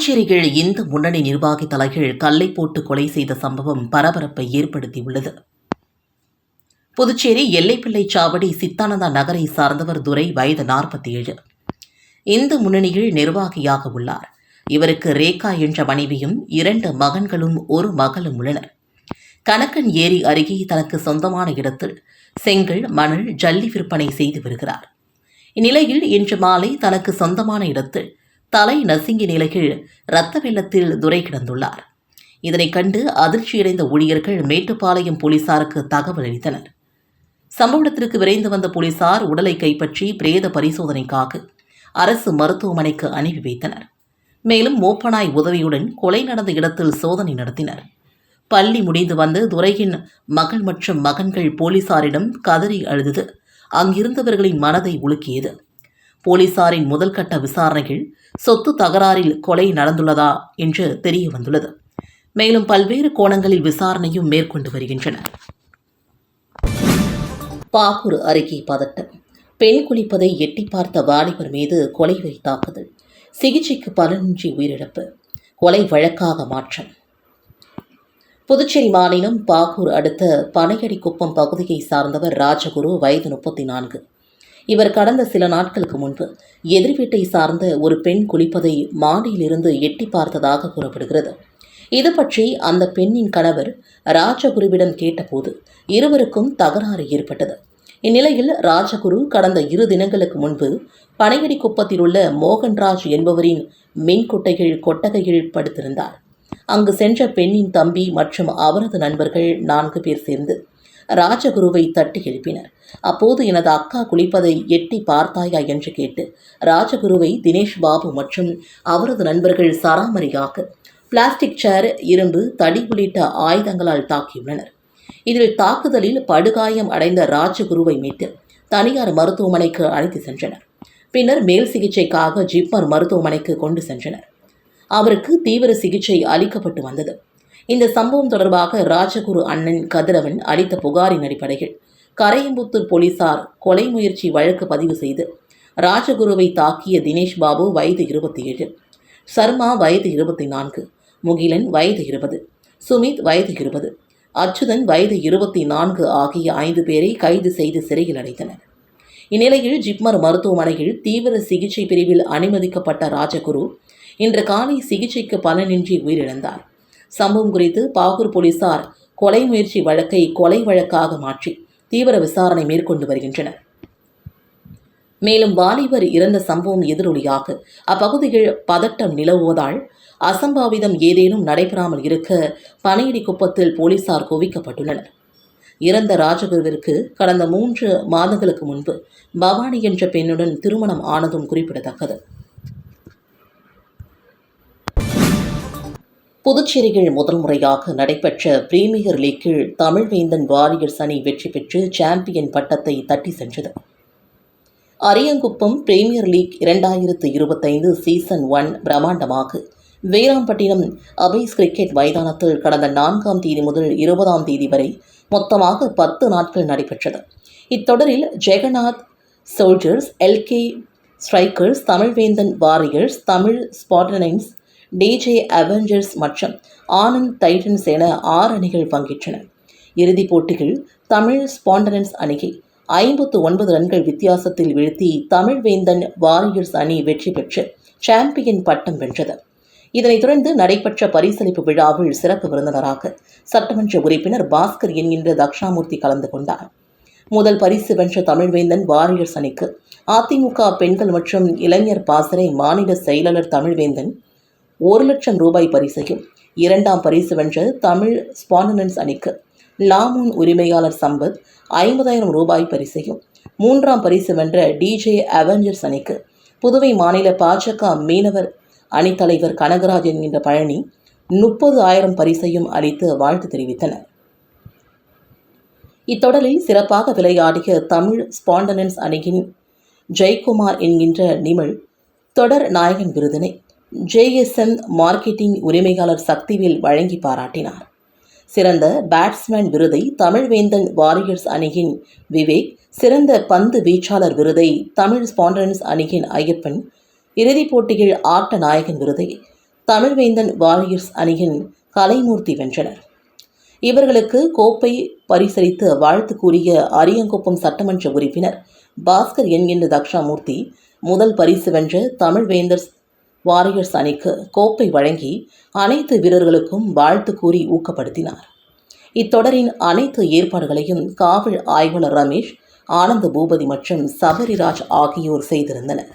புதுச்சேரியில் இந்து முன்னணி நிர்வாகி தலைகள் கல்லை போட்டு கொலை செய்த சம்பவம் பரபரப்பை ஏற்படுத்தியுள்ளது. புதுச்சேரி எல்லைப்பிள்ளை சாவடி சித்தானந்தா நகரை சார்ந்தவர் துரை வயது நாற்பத்தி ஏழு இந்து முன்னணியில் நிர்வாகியாக உள்ளார். இவருக்கு ரேகா என்ற மனைவியும் இரண்டு மகன்களும் ஒரு மகளும் உள்ளனர். கணக்கன் ஏரி அருகே தனக்கு சொந்தமான இடத்தில் செங்கல் மணல் ஜல்லி விற்பனை செய்து வருகிறார். இந்நிலையில் இன்று மாலை தனக்கு சொந்தமான இடத்தில் தலை நசுங்கி நிலையில் இரத்த வெள்ளத்தில் துரை கிடந்துள்ளார் இதனை கண்டு அதிர்ச்சியடைந்த ஊழியர்கள் மேட்டுப்பாளையம் போலீசாருக்கு தகவல் அளித்தனர். சம்பவ இடத்திற்கு விரைந்து வந்த போலீசார் உடலை கைப்பற்றி பிரேத பரிசோதனைக்காக அரசு மருத்துவமனைக்கு அனுப்பி வைத்தனர். மேலும் மோப்பனாய் உதவியுடன் கொலை நடந்த இடத்தில் சோதனை நடத்தினர். பள்ளி முடிந்து வந்து துரையின் மகள் மற்றும் மகன்கள் போலீசாரிடம் கதறி அழுதது. அங்கிருந்தவர்களின் மனதை உலுக்கியது. போலீசாரின் முதல்கட்ட விசாரணையில் சொத்து தகராறில் கொலை நடந்துள்ளதா என்று தெரிய வந்துள்ளது மேலும் பல்வேறு கோணங்களில் விசாரணையும் மேற்கொண்டு வருகின்றனர் பாகூர் அருகே பதட்டம். பெண் குளிப்பதை எட்டி பார்த்த வாலிபர் மீது கொலைவை தாக்குதல். சிகிச்சைக்கு பலனின்றி உயிரிழப்பு. கொலை வழக்காக மாற்றம். புதுச்சேரி மாநிலம் பாகூர் அடுத்த பனையடிக்குப்பம் பகுதியை சார்ந்தவர் ராஜகுரு வயது முப்பத்தி நான்கு. இவர் கடந்த சில நாட்களுக்கு முன்பு எதிர் வீட்டை சார்ந்த ஒரு பெண் குளிப்பதை மாடியிலிருந்து எட்டி பார்த்ததாக கூறப்படுகிறது. இது பற்றி அந்த பெண்ணின் கணவர் ராஜகுருவிடம் கேட்டபோது இருவருக்கும் தகராறு ஏற்பட்டது. இந்நிலையில் ராஜகுரு கடந்த இரு தினங்களுக்கு முன்பு பனையடி குப்பத்தில் உள்ள மோகன்ராஜ் என்பவரின் மின்குட்டைகள் கொட்டகையில் படுத்திருந்தார். அங்கு சென்ற பெண்ணின் தம்பி மற்றும் அவரது நண்பர்கள் நான்கு பேர் சேர்ந்து ராஜகுருவை தட்டி எழுப்பினர். அப்போது எனது அக்கா குளிப்பதை எட்டி பார்த்தாயா என்று கேட்டு ராஜகுருவை தினேஷ் பாபு மற்றும் அவரது நண்பர்கள் சராமரியாக பிளாஸ்டிக் சேர் இரும்பு தடி உள்ளிட்ட ஆயுதங்களால் தாக்கியுள்ளனர். இதில் தாக்குதலில் படுகாயம் அடைந்த ராஜகுருவை மீட்டு தனியார் மருத்துவமனைக்கு அழைத்து சென்றனர். பின்னர் மேல் சிகிச்சைக்காக ஜிப்மர் மருத்துவமனைக்கு கொண்டு சென்றனர். அவருக்கு தீவிர சிகிச்சை அளிக்கப்பட்டு வந்தது. இந்த சம்பவம் தொடர்பாக ராஜகுரு அண்ணன் கதிரவன் அளித்த புகாரின் அடிப்படையில் கரையம்புத்தூர் போலீசார் கொலை முயற்சி வழக்கு பதிவு செய்து ராஜகுருவை தாக்கிய தினேஷ் பாபு வயது இருபத்தி ஏழு சர்மா வயது இருபத்தி நான்கு முகிலன் வயது இருபது சுமித் வயது இருபது அச்சுதன் வயது இருபத்தி நான்கு ஆகிய ஐந்து பேரை கைது செய்து சிறையில் அடைத்தனர். இந்நிலையில் ஜிப்மர் மருத்துவமனையில் தீவிர சிகிச்சை பிரிவில் அனுமதிக்கப்பட்ட ராஜகுரு இன்று காலை சிகிச்சைக்கு பலனின்றி உயிரிழந்தார். சம்பவம் குறித்து பாகூர் போலீசார் கொலை முயற்சி வழக்கை கொலை வழக்காக மாற்றி தீவிர விசாரணை மேற்கொண்டு வருகின்றனர். மேலும் வாலிபர் இறந்த சம்பவம் எதிரொலியாக அப்பகுதியில் பதட்டம் நிலவுவதால் அசம்பாவிதம் ஏதேனும் நடைபெறாமல் இருக்க பனையடி குப்பத்தில் போலீசார் குவிக்கப்பட்டுள்ளனர். இறந்த ராஜகுருவிற்கு கடந்த மூன்று மாதங்களுக்கு முன்பு பவானி என்ற பெண்ணுடன் திருமணம் ஆனதும் குறிப்பிடத்தக்கது. புதுச்சேரியில் முதல் முறையாக நடைபெற்ற பிரீமியர் லீக்கில் தமிழ்வேந்தன் வாரியர்ஸ் அணி வெற்றி பெற்று சாம்பியன் பட்டத்தை தட்டி சென்றது. அரியங்குப்பம் பிரீமியர் லீக் இரண்டாயிரத்து இருபத்தைந்து சீசன் ஒன் பிரம்மாண்டமாக. வீராம்பட்டினம் அபைஸ் கிரிக்கெட் மைதானத்தில் கடந்த நான்காம் தேதி முதல் இருபதாம் தேதி வரை மொத்தமாக பத்து நாட்கள் நடைபெற்றது. இத்தொடரில் Jagannath soldiers LK strikers Tamilvendhan warriors Tamil spartans DJ avengers மற்றும் ஆனந்த் டைட்டன்ஸ் என ஆறு அணிகள் பங்கேற்றன. இறுதிப் போட்டியில் தமிழ் ஸ்பாண்டனன்ஸ் அணியை ஐம்பத்து ஒன்பது ரன்கள் வித்தியாசத்தில் வீழ்த்தி தமிழ்வேந்தன் வாரியர்ஸ் அணி வெற்றி பெற்று சாம்பியன் பட்டம் வென்றது. இதனைத் தொடர்ந்து நடைபெற்ற பரிசளிப்பு விழாவில் சிறப்பு விருந்தினராக சட்டமன்ற உறுப்பினர் பாஸ்கர் என்கின்ற தக்ஷாமூர்த்தி கலந்து கொண்டார். முதல் பரிசு வென்ற தமிழ்வேந்தன் வாரியர்ஸ் அணிக்கு அதிமுக பெண்கள் மற்றும் இளைஞர் பாசறை மாநில செயலாளர் தமிழ்வேந்தன் ஒரு லட்சம் ரூபாய் பரிசையும் இரண்டாம் பரிசு வென்ற தமிழ் ஸ்பாண்டனன்ஸ் அணிக்கு லாமூன் உரிமையாளர் சம்பத் ஐம்பதாயிரம் ரூபாய் பரிசையும் மூன்றாம் பரிசு வென்ற டிஜே அவெஞ்சர்ஸ் அணிக்கு புதுவை மாநில பாஜக மீனவர் அணித்தலைவர் கனகராஜ் என்கின்ற பழனி முப்பது ஆயிரம் பரிசையும் அளித்து வாழ்த்து தெரிவித்தனர். இத்தொடரில் சிறப்பாக விளையாடிய தமிழ் ஸ்பாண்டனன்ஸ் அணியின் ஜெயக்குமார் என்கின்ற நிமிழ் தொடர் நாயகன் விருதினை ஜேஎஸ்என் மார்க்கெட்டிங் உரிமையாளர் சக்திவேல் வழங்கி பாராட்டினார். சிறந்த பேட்ஸ்மேன் விருதை தமிழ்வேந்தன் வாரியர்ஸ் அணியின் விவேக் சிறந்த பந்து வீச்சாளர் விருதை தமிழ் ஸ்பாண்டன்ஸ் அணியின் ஐயப்பன் இறுதிப் போட்டியில் ஆட்ட நாயகன் விருதை தமிழ்வேந்தன் வாரியர்ஸ் அணியின் கலைமூர்த்தி வென்றனர். இவர்களுக்கு கோப்பை பரிசளித்து வாழ்த்து கூறிய அரியங்குப்பம் சட்டமன்ற உறுப்பினர் பாஸ்கர் என்கின்ற தக்ஷாமூர்த்தி முதல் பரிசு வென்ற தமிழ்வேந்தர் வாரியர்ஸ் அணிக்கு கோப்பை வழங்கி அனைத்து வீரர்களுக்கும் வாழ்த்து கூறி ஊக்கப்படுத்தினார். இத்தொடரின் அனைத்து ஏற்பாடுகளையும் காவல் ஆய்வாளர் ரமேஷ் ஆனந்த பூபதி மற்றும் சபரிராஜ் ஆகியோர் செய்திருந்தனர்.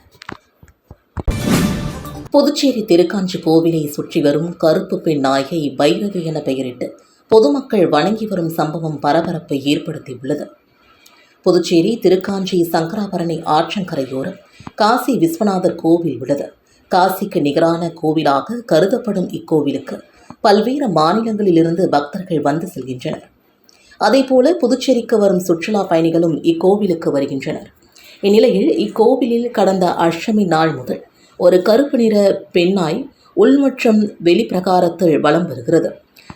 புதுச்சேரி திருக்காஞ்சி கோவிலை சுற்றி வரும் கருப்பு பெண் நாயகை பைரவி என பெயரிட்டு பொதுமக்கள் வணங்கி வரும் சம்பவம் பரபரப்பை ஏற்படுத்தியுள்ளது. புதுச்சேரி திருக்காஞ்சி சங்கராபரணி ஆற்றங்கரையோரம் காசி விஸ்வநாதர் கோவில் உள்ளது. காசிக்கு நிகரான கோவிலாக கருதப்படும் இக்கோவிலுக்கு பல்வேறு மாநிலங்களிலிருந்து பக்தர்கள் வந்து செல்கின்றனர். அதேபோல புதுச்சேரிக்கு வரும் சுற்றுலா பயணிகளும் இக்கோவிலுக்கு வருகின்றனர். இந்நிலையில் இக்கோவிலில் கடந்த அஷ்டமி நாள் முதல் ஒரு கருப்பு நிற பெண்ணாய் உள் மற்றும் வெளிப்பிரகாரத்தில் வலம் வருகிறது.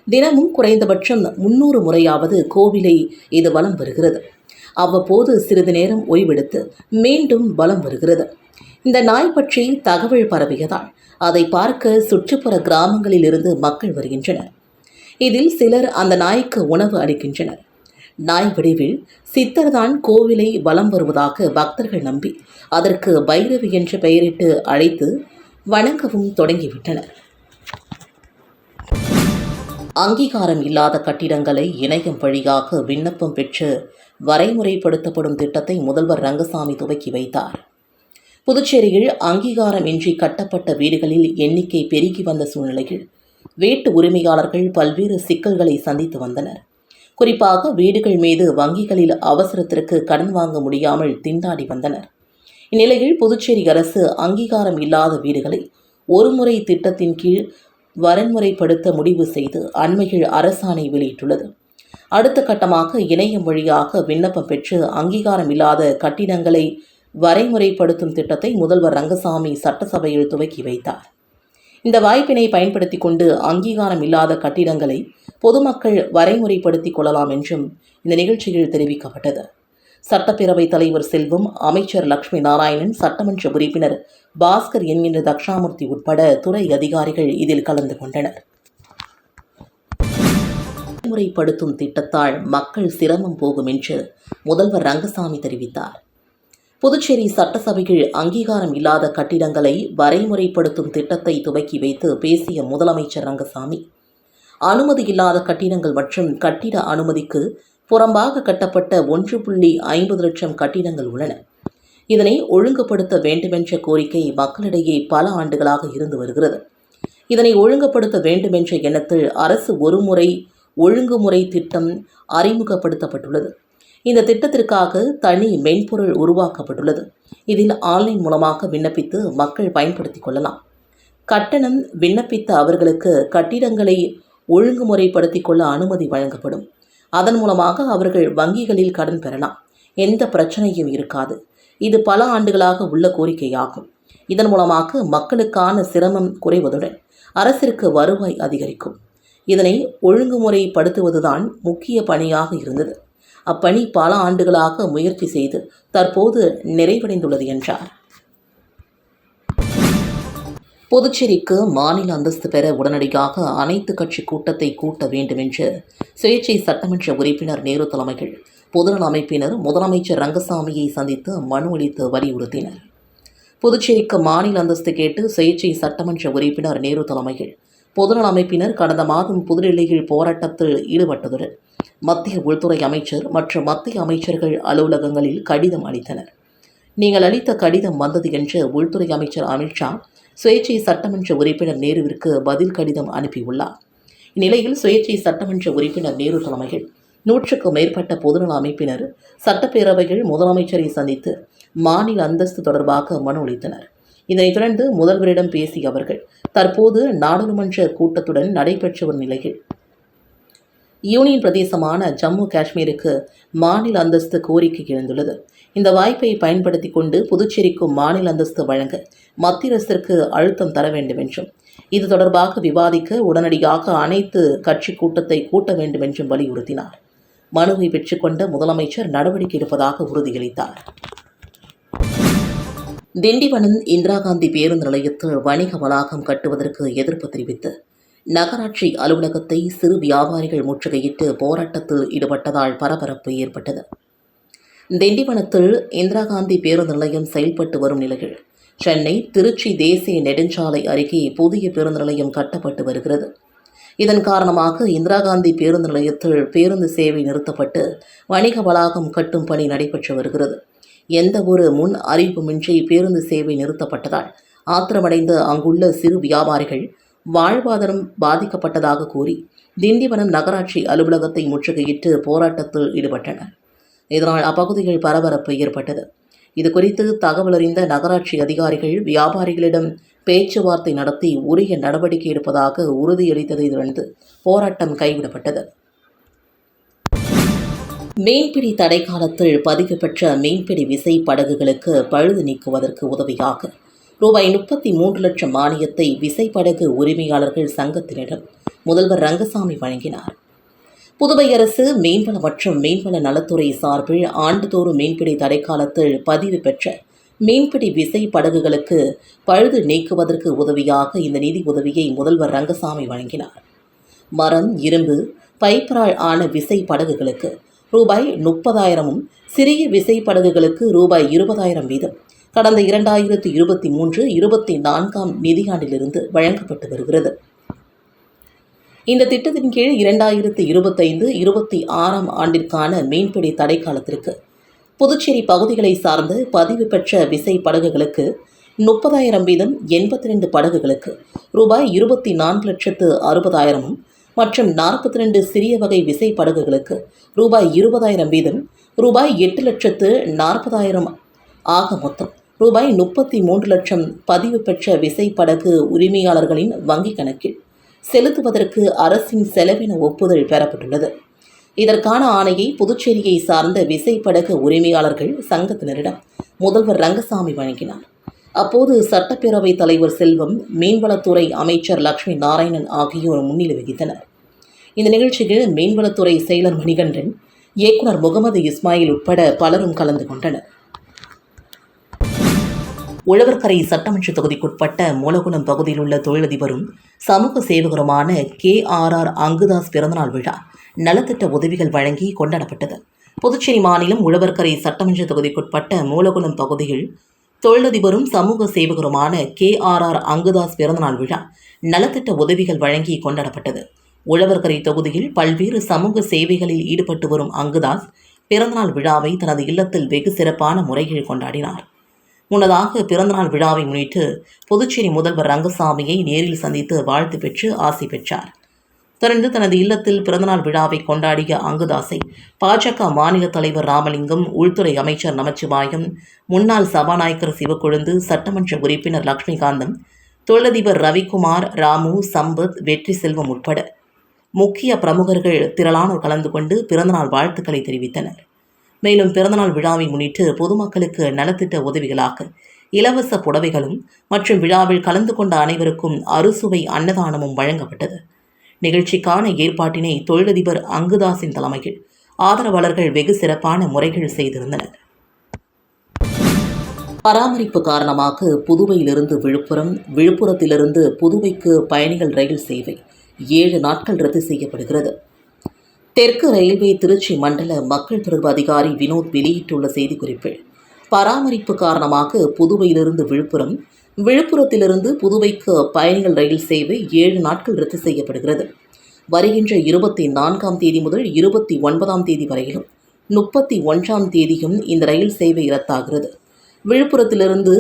தினமும் குறைந்தபட்சம் முன்னூறு முறையாவது கோவிலை இது வலம் வருகிறது. அவ்வப்போது சிறிது நேரம் ஓய்வெடுத்து மீண்டும் வலம் வருகிறது. இந்த நாய் பற்றி தகவல் பரவியதால் அதை பார்க்க சுற்றுப்புற கிராமங்களில் இருந்து மக்கள் வருகின்றனர். இதில் சிலர் அந்த நாய்க்கு உணவு அளிக்கின்றனர். நாய் வடிவில் சித்தர்தான் கோவிலை வலம் வருவதாக பக்தர்கள் நம்பி அதற்கு பைரவி என்று பெயரிட்டு அழைத்து வணங்கவும் தொடங்கிவிட்டனர். அங்கீகாரம் இல்லாத கட்டிடங்களை இணையம் வழியாக விண்ணப்பம் பெற்று வரைமுறைப்படுத்தப்படும் திட்டத்தை முதல்வர் ரங்கசாமி துவக்கி வைத்தார். புதுச்சேரியில் அங்கீகாரம் இன்றி கட்டப்பட்ட வீடுகளில் எண்ணிக்கை பெருகி வந்த சூழ்நிலையில் வீட்டு உரிமையாளர்கள் பல்வேறு சிக்கல்களை சந்தித்து வந்தனர். குறிப்பாக வீடுகள் மீது வங்கிகளில் அவசரத்திற்கு கடன் வாங்க முடியாமல் திண்டாடி வந்தனர். இந்நிலையில் புதுச்சேரி அரசு அங்கீகாரம் இல்லாத வீடுகளை ஒருமுறை திட்டத்தின் கீழ் வரன்முறைப்படுத்த முடிவு செய்து அண்மையில் அரசாணை வெளியிட்டுள்ளது. அடுத்த கட்டமாக இணையம் வழியாக விண்ணப்பம் பெற்று அங்கீகாரம் இல்லாத கட்டிடங்களை வரைமுறைப்படுத்தும் திட்டத்தை முதல்வர் ரங்கசாமி சட்டசபையில் துவக்கி வைத்தார். இந்த வாய்ப்பினை பயன்படுத்தி கொண்டு அங்கீகாரம் இல்லாத கட்டிடங்களை பொதுமக்கள் வரைமுறைப்படுத்திக் கொள்ளலாம் என்றும் இந்த நிகழ்ச்சியில் தெரிவிக்கப்பட்டது. சட்டப்பேரவைத் தலைவர் செல்வம் அமைச்சர் லட்சுமி நாராயணன் சட்டமன்ற உறுப்பினர் பாஸ்கர் என்கின்ற தக்ஷாமூர்த்தி உட்பட துறை அதிகாரிகள் இதில் கலந்து கொண்டனர். முறைப்படுத்தும் திட்டத்தால் மக்கள் சிரமம் போகும் என்று முதல்வர் ரங்கசாமி தெரிவித்தார். புதுச்சேரி சட்டசபையில் அங்கீகாரம் இல்லாத கட்டிடங்களை வரைமுறைப்படுத்தும் திட்டத்தை துவக்கி வைத்து பேசிய முதலமைச்சர் ரங்கசாமி. அனுமதி இல்லாத கட்டிடங்கள் மற்றும் கட்டிட அனுமதிக்கு புறம்பாக கட்டப்பட்ட ஒன்று புள்ளி ஐம்பது லட்சம் கட்டிடங்கள் உள்ளன. இதனை ஒழுங்குபடுத்த வேண்டுமென்ற கோரிக்கை மக்களிடையே பல ஆண்டுகளாக இருந்து வருகிறது. இதனை ஒழுங்குபடுத்த வேண்டுமென்ற எண்ணத்தில் அரசு ஒருமுறை ஒழுங்குமுறை திட்டம் அறிமுகப்படுத்தப்பட்டுள்ளது. இந்த திட்டத்திற்காக தனி மென்பொருள் உருவாக்கப்பட்டுள்ளது. இதில் ஆன்லைன் மூலமாக விண்ணப்பித்து மக்கள் பயன்படுத்திக் கொள்ளலாம். கட்டணம் விண்ணப்பித்த அவர்களுக்கு கட்டிடங்களை ஒழுங்குமுறைப்படுத்திக் கொள்ள அனுமதி வழங்கப்படும். அதன் மூலமாக அவர்கள் வங்கிகளில் கடன் பெறலாம். எந்த பிரச்சனையும் இருக்காது. இது பல ஆண்டுகளாக உள்ள கோரிக்கையாகும். இதன் மூலமாக மக்களுக்கான சிரமம் குறைவதுடன் அரசிற்கு வருவாய் அதிகரிக்கும். இதனை ஒழுங்குமுறைப்படுத்துவதுதான் முக்கிய பணியாக இருந்தது. அப்பணி பல ஆண்டுகளாக முயற்சி செய்து தற்போது நிறைவடைந்துள்ளது என்றார். புதுச்சேரிக்கு மாநில அந்தஸ்து பெற உடனடியாக அனைத்து கட்சி கூட்டத்தை கூட்ட வேண்டும் என்று சுயேட்சை சட்டமன்ற உறுப்பினர் நேரு தலைமையில் பொதுநல அமைப்பினர் முதலமைச்சர் ரங்கசாமியை சந்தித்து மனு அளித்து வலியுறுத்தினர். புதுச்சேரிக்கு மாநில அந்தஸ்து கேட்டு சுயேட்சை சட்டமன்ற உறுப்பினர் நேரு தலைமையில் பொதுநல அமைப்பினர் கடந்த மாதம் புதுடெல்லியில் போராட்டத்தில் ஈடுபட்டதுடன் மத்திய உள்துறை அமைச்சர் மற்றும் மத்திய அமைச்சர்கள் அலுவலகங்களில் கடிதம் அளித்தனர். நீங்கள் அளித்த கடிதம் வந்தது என்று உள்துறை அமைச்சர் அமித்ஷா சுயேட்சை சட்டமன்ற உறுப்பினர் நேருவிற்கு பதில் கடிதம் அனுப்பியுள்ளார். இந்நிலையில் சுயேட்சை சட்டமன்ற உறுப்பினர் நேரு தலைமையில் நூற்றுக்கும் மேற்பட்ட பொதுநல அமைப்பினர் சட்டப்பேரவையில் முதலமைச்சரை சந்தித்து மாநில அந்தஸ்து தொடர்பாக மனு அளித்தனர். இதனைத் தொடர்ந்து முதல்வரிடம் பேசிய அவர்கள் தற்போது நாடாளுமன்ற கூட்டத்துடன் நடைபெற்று வரும் நிலையில் யூனியன் பிரதேசமான ஜம்மு காஷ்மீருக்கு மாநில அந்தஸ்து கோரிக்கை எழுந்துள்ளது. இந்த வாய்ப்பை பயன்படுத்தி கொண்டு புதுச்சேரிக்கும் மாநில அந்தஸ்து வழங்க மத்திய அரசிற்கு அழுத்தம் தர வேண்டும் என்றும் இது தொடர்பாக விவாதிக்க உடனடியாக அனைத்து கட்சி கூட்டத்தை கூட்ட வேண்டும் என்றும் வலியுறுத்தினார். மனுவை பெற்றுக்கொண்ட முதலமைச்சர் நடவடிக்கை எடுப்பதாக உறுதியளித்தார். திண்டிவனம் இந்திரா காந்தி பேருந்து நிலையத்தில் வணிக வளாகம் கட்டுவதற்கு எதிர்ப்பு தெரிவித்து நகராட்சி அலுவலகத்தை சிறு வியாபாரிகள் முற்றுகையிட்டு போராட்டத்தில் ஈடுபட்டதால் பரபரப்பு ஏற்பட்டது. திண்டிவனத்தில் இந்திரா காந்தி பேருந்து நிலையம் செயல்பட்டு வரும் நிலையில் சென்னை திருச்சி தேசிய நெடுஞ்சாலை அருகே புதிய பேருந்து நிலையம் கட்டப்பட்டு வருகிறது. இதன் காரணமாக இந்திரா காந்தி பேருந்து நிலையத்தில் பேருந்து சேவை நிறுத்தப்பட்டு வணிக வளாகம் கட்டும் பணி நடைபெற்று வருகிறது. எந்த ஒரு முன் அறிவிப்புமின்றி பேருந்து சேவை நிறுத்தப்பட்டதால் ஆத்திரமடைந்த அங்குள்ள சிறு வியாபாரிகள் வாழ்வாதாரம் பாதிக்கப்பட்டதாக கூறி திண்டிவனம் நகராட்சி அலுவலகத்தை முற்றுகையிட்டு போராட்டத்தில் ஈடுபட்டனர். இதனால் அப்பகுதியில் பரபரப்பு ஏற்பட்டது. இது குறித்து தகவல் அறிந்த நகராட்சி அதிகாரிகள் வியாபாரிகளிடம் பேச்சுவார்த்தை நடத்தி உரிய நடவடிக்கை எடுப்பதாக உறுதியளித்ததை தொடர்ந்து போராட்டம் கைவிடப்பட்டது. மீன்பிடி தடை காலத்தில் பதிவு பெற்ற மீன்பிடி விசை படகுகளுக்கு பழுது நீக்குவதற்கு உதவியாக ரூபாய் முப்பத்தி மூன்று லட்சம் மானியத்தை விசைப்படகு உரிமையாளர்கள் சங்கத்தினரிடம் முதல்வர் ரங்கசாமி வழங்கினார். புதுவை அரசு மீன்வள மற்றும் மீன்வள நலத்துறை சார்பில் ஆண்டுதோறும் மீன்பிடி தடைக்காலத்தில் பதிவு பெற்ற மீன்பிடி விசை படகுகளுக்கு பழுது நீக்குவதற்கு உதவியாக இந்த நிதி உதவியை முதல்வர் ரங்கசாமி வழங்கினார். மரம் இரும்பு பைப்பரால் ஆன விசை படகுகளுக்கு ரூபாய் முப்பதாயிரமும் சிறிய விசை படகுகளுக்கு ரூபாய் இருபதாயிரம் வீதம் கடந்த இரண்டாயிரத்து இருபத்தி மூன்று இருபத்தி நான்காம் நிதியாண்டிலிருந்து வழங்கப்பட்டு வருகிறது. இந்த திட்டத்தின் கீழ் இரண்டாயிரத்து இருபத்தைந்து இருபத்தி ஆறாம் ஆண்டிற்கான மீன்பிடி தடை காலத்திற்கு புதுச்சேரி பகுதிகளை சார்ந்த பதிவு பெற்ற விசை படகுகளுக்கு முப்பதாயிரம் வீதம் எண்பத்தி ரெண்டு படகுகளுக்கு ரூபாய் இருபத்தி நான்கு லட்சத்து அறுபதாயிரமும் மற்றும் நாற்பத்தி ரெண்டு சிறிய வகை விசை படகுகளுக்கு ரூபாய் இருபதாயிரம் வீதம் ரூபாய் எட்டு லட்சத்து நாற்பதாயிரம் ஆக மொத்தம். ரூபாய் முப்பத்தி மூன்று லட்சம் பதிவு பெற்ற விசைப்படகு உரிமையாளர்களின் வங்கிக் கணக்கில் செலுத்துவதற்கு அரசின் செலவின ஒப்புதல் பெறப்பட்டுள்ளது. இதற்கான ஆணையை புதுச்சேரியை சார்ந்த விசைப்படகு உரிமையாளர்கள் சங்கத்தினரிடம் முதல்வர் ரங்கசாமி வழங்கினார். அப்போது சட்டப்பேரவைத் தலைவர் செல்வம் மீன்வளத்துறை அமைச்சர் லட்சுமி நாராயணன் ஆகியோர் முன்னிலை வகித்தனர். இந்த நிகழ்ச்சியில் மீன்வளத்துறை செயலர் மணிகண்டன் இயக்குனர் முகமது இஸ்மாயில் உட்பட பலரும் கலந்து கொண்டனர். உழவர்கரை சட்டமன்ற தொகுதிக்குட்பட்ட மூலகுளம் பகுதியில் உள்ள தொழிலதிபரும் சமூக சேவகருமான கே. ஆர். ஆர். அங்குதாஸ் பிறந்தநாள் விழா நலத்திட்ட உதவிகள் வழங்கி கொண்டாடப்பட்டது. புதுச்சேரி மாநிலம் உழவர்கரை சட்டமன்ற தொகுதிக்குட்பட்ட மூலகுளம் பகுதியில் தொழிலதிபரும் சமூக சேவகருமான கே. ஆர். ஆர். அங்குதாஸ் பிறந்தநாள் விழா நலத்திட்ட உதவிகள் வழங்கி கொண்டாடப்பட்டது. உழவர்கரை தொகுதியில் பல்வேறு சமூக சேவைகளில் ஈடுபட்டு வரும் அங்குதாஸ் பிறந்தநாள் விழாவை தனது இல்லத்தில் வெகு சிறப்பான முறையில் கொண்டாடினார். முன்னதாக பிறந்தநாள் விழாவை முன்னிட்டு புதுச்சேரி முதல்வர் ரங்கசாமியை நேரில் சந்தித்து வாழ்த்து பெற்று ஆசி பெற்றார். தொடர்ந்து தனது இல்லத்தில் பிறந்தநாள் விழாவை கொண்டாடிய அங்குதாசை பாஜக மாநில தலைவர் ராமலிங்கம் உள்துறை அமைச்சர் நமச்சிவாயம் முன்னாள் சபாநாயகர் சிவக்கொழுந்து சட்டமன்ற உறுப்பினர் லக்ஷ்மிகாந்தம் தொழிலதிபர் ரவிக்குமார் ராமு சம்பத் வெற்றி செல்வம் உட்பட முக்கிய பிரமுகர்கள் திரளானோர் கலந்து கொண்டு பிறந்தநாள் வாழ்த்துக்களை தெரிவித்தனர். மேலும் பிறந்தநாள் விழாவை முன்னிட்டு பொதுமக்களுக்கு நலத்திட்ட உதவிகளாக இலவச புடவைகளும் மற்றும் விழாவில் கலந்து கொண்ட அனைவருக்கும் அறுசுவை அன்னதானமும் வழங்கப்பட்டது. நிகழ்ச்சிக்கான ஏற்பாட்டினை தொழிலதிபர் அங்குதாசின் தலைமையில் ஆதரவாளர்கள் வெகு சிறப்பான முறைகள் செய்திருந்தனர். பராமரிப்பு காரணமாக புதுவையிலிருந்து விழுப்புரம் விழுப்புரத்திலிருந்து புதுவைக்கு பயணிகள் ரயில் சேவை ஏழு நாட்கள் ரத்து செய்யப்படுகிறது. தெற்கு ரயில்வே திருச்சி மண்டல மக்கள் தொடர்பு அதிகாரி வினோத் வெளியிட்டுள்ள செய்திக்குறிப்பில் பராமரிப்பு காரணமாக புதுவையிலிருந்து விழுப்புரம் விழுப்புரத்திலிருந்து புதுவைக்கு பயணிகள் ரயில் சேவை ஏழு நாட்கள் ரத்து செய்யப்படுகிறது. வருகின்ற இருபத்தி நான்காம் தேதி முதல் இருபத்தி ஒன்பதாம் தேதி வரையிலும் முப்பத்தி ஒன்றாம் தேதியும் இந்த ரயில் சேவை ரத்தாகிறது. விழுப்புரத்திலிருந்து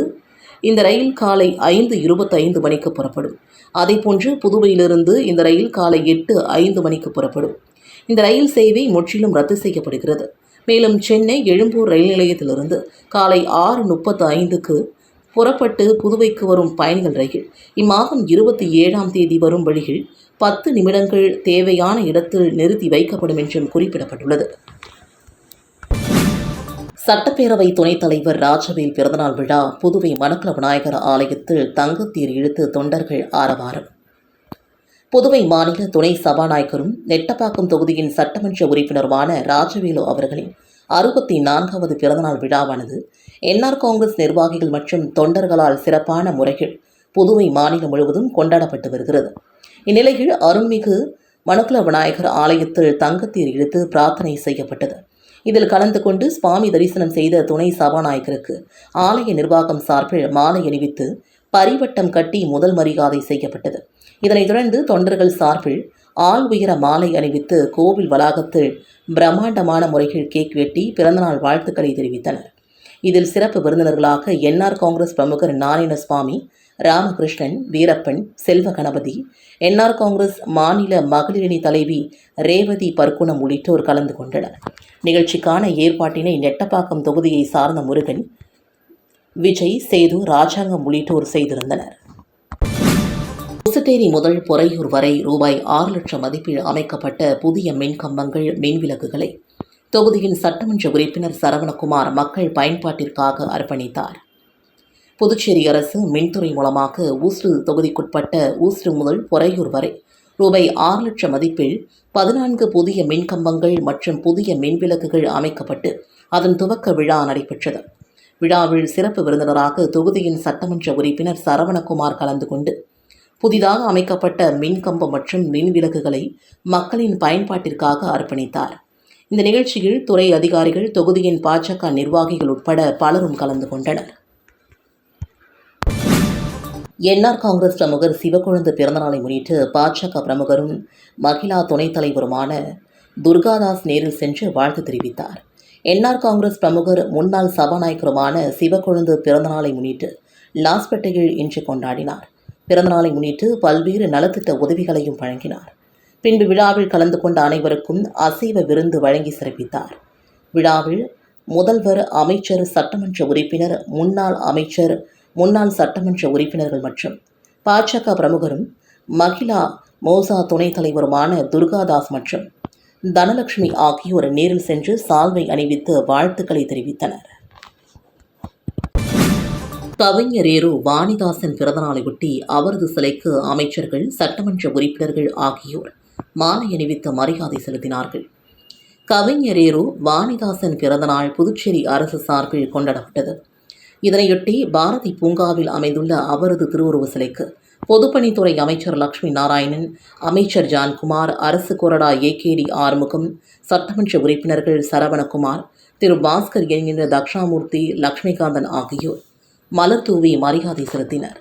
இந்த ரயில் காலை ஐந்து இருபத்தைந்து மணிக்கு புறப்படும். அதேபோன்று புதுவையிலிருந்து இந்த ரயில் காலை எட்டு ஐந்து மணிக்கு புறப்படும். இந்த ரயில் சேவை முற்றிலும் ரத்து செய்யப்படுகிறது. மேலும் சென்னை எழும்பூர் ரயில் நிலையத்திலிருந்து காலை ஆறு முப்பத்து ஐந்துக்கு புறப்பட்டு புதுவைக்கு வரும் பயணிகள் ரயில் இம்மாதம் இருபத்தி ஏழாம் தேதி வரும் வழியில் பத்து நிமிடங்கள் தேவையான இடத்தில் நிறுத்தி வைக்கப்படும் என்றும் குறிப்பிடப்பட்டுள்ளது. சட்டப்பேரவை துணைத் தலைவர் ராஜவேல் பிறந்தநாள் விழா புதுவை மணக்குள விநாயகர் ஆலயத்தில் தங்கத்தீர் இழுத்து தொண்டர்கள் ஆரவாரம். புதுவை மாநில துணை சபாநாயகரும் நெட்டப்பாக்கம் தொகுதியின் சட்டமன்ற உறுப்பினருமான ராஜவேலு அவர்களின் அறுபத்தி நான்காவது பிறந்தநாள் விழாவானது என்ஆர் காங்கிரஸ் நிர்வாகிகள் மற்றும் தொண்டர்களால் சிறப்பான முறையில் புதுவை மாநிலம் முழுவதும் கொண்டாடப்பட்டு வருகிறது. இந்நிலையில் அருள்மிகு மணக்குல விநாயகர் ஆலயத்தில் தங்கத்தீர் இழுத்து பிரார்த்தனை செய்யப்பட்டது. இதில் கலந்து கொண்டு சுவாமி தரிசனம் செய்த துணை சபாநாயகருக்கு ஆலய நிர்வாகம் சார்பில் மாலை அணிவித்து பரிவட்டம் கட்டி முதல் மரியாதை செய்யப்பட்டது. இதனைத் தொடர்ந்து தொண்டர்கள் சார்பில் ஆள் உயர மாலை அணிவித்து கோவில் வளாகத்தில் பிரம்மாண்டமான முறையில் கேக் வெட்டி பிறந்தநாள் வாழ்த்துக்களை தெரிவித்தனர். இதில் சிறப்பு விருந்தினர்களாக என்ஆர் காங்கிரஸ் பிரமுகர் நாராயணசுவாமி ராமகிருஷ்ணன் வீரப்பன் செல்வ கணபதி என்ஆர் காங்கிரஸ் மாநில மகளிரணி தலைவி ரேவதி பர்க்குணம் உள்ளிட்டோர் கலந்து கொண்டனர். நிகழ்ச்சிக்கான ஏற்பாட்டினை நெட்டப்பாக்கம் தொகுதியை சார்ந்த முருகன் விஜய் சேது ராஜாங்கம் உள்ளிட்டோர் செய்திருந்தனர். புசுட்டேரி முதல் பொறையூர் வரை ரூபாய் ஆறு லட்சம் மதிப்பில் அமைக்கப்பட்ட புதிய மின் கம்பங்கள் தொகுதியின் சட்டமன்ற உறுப்பினர் சரவணகுமார் மக்கள் பயன்பாட்டிற்காக அர்ப்பணித்தார். புதுச்சேரி அரசு மின்துறை மூலமாக ஊஸ்டு தொகுதிக்குட்பட்ட ஊஸ்டு முதல் பொறையூர் வரை ரூபாய் ஆறு லட்சம் மதிப்பில் பதினான்கு புதிய மின் கம்பங்கள் மற்றும் புதிய மின்விளக்குகள் அமைக்கப்பட்டு அதன் துவக்க விழா நடைபெற்றது. விழாவில் சிறப்பு விருந்தினராக தொகுதியின் சட்டமன்ற உறுப்பினர் சரவணகுமார் கலந்து கொண்டு புதிதாக அமைக்கப்பட்ட மின் கம்பம் மற்றும் மின் விளக்குகளை மக்களின் பயன்பாட்டிற்காக அர்ப்பணித்தார். இந்த நிகழ்ச்சியில் துறை அதிகாரிகள் தொகுதியின் பாஜக நிர்வாகிகள் உட்பட பலரும் கலந்து கொண்டனர். என்ஆர் காங்கிரஸ் பிரமுகர் சிவக்கொழுந்து பிறந்தநாளை முன்னிட்டு பாஜக பிரமுகரும் மகிழா துணைத் தலைவருமான துர்காதாஸ் நேரில் சென்று வாழ்த்து தெரிவித்தார். என்ஆர் காங்கிரஸ் பிரமுகர் முன்னாள் சபாநாயகருமான சிவக்கொழுந்து பிறந்தநாளை முன்னிட்டு லாஸ்பேட்டையில் இன்று கொண்டாடினார். பிறந்தநாளை முன்னிட்டு பல்வேறு நலத்திட்ட உதவிகளையும் வழங்கினார். பின்பு விழாவில் கலந்து கொண்ட அனைவருக்கும் அசைவ விருந்து வழங்கி சிறப்பித்தார். விழாவில் முதல்வர் அமைச்சர் சட்டமன்ற உறுப்பினர் முன்னாள் அமைச்சர் முன்னாள் சட்டமன்ற உறுப்பினர்கள் மற்றும் பாஜக பிரமுகரும் மகிழா மோசா துணைத் தலைவருமான துர்காதாஸ் மற்றும் தனலட்சுமி ஆகியோர் நேரில் சென்று சால்வை அணிவித்து வாழ்த்துக்களை தெரிவித்தனர். கவிஞரேரு வாணிதாசன் பிறந்தநாளையொட்டி அவரது சிலைக்கு அமைச்சர்கள் சட்டமன்ற உறுப்பினர்கள் ஆகியோர் மாலை அணிவித்து மரியாதை செலுத்தினார்கள். கவிஞரேரு வாணிதாசன் பிறந்தநாள் புதுச்சேரி அரசு சார்பில் கொண்டாடப்பட்டது. இதனையொட்டி பாரதி பூங்காவில் அமைந்துள்ள அவரது திருவுருவ சிலைக்கு பொதுப்பணித்துறை அமைச்சர் லட்சுமி நாராயணன் அமைச்சர் ஜான்குமார் அரசு கொறடா ஏகேடி ஆறுமுகம் சட்டமன்ற உறுப்பினர்கள் சரவணகுமார் திரு பாஸ்கர் என்கின்ற தக்ஷாமூர்த்தி லக்ஷ்மிகாந்தன் ஆகியோர். மலர் தூவி மரியாதை செலுத்தினர்.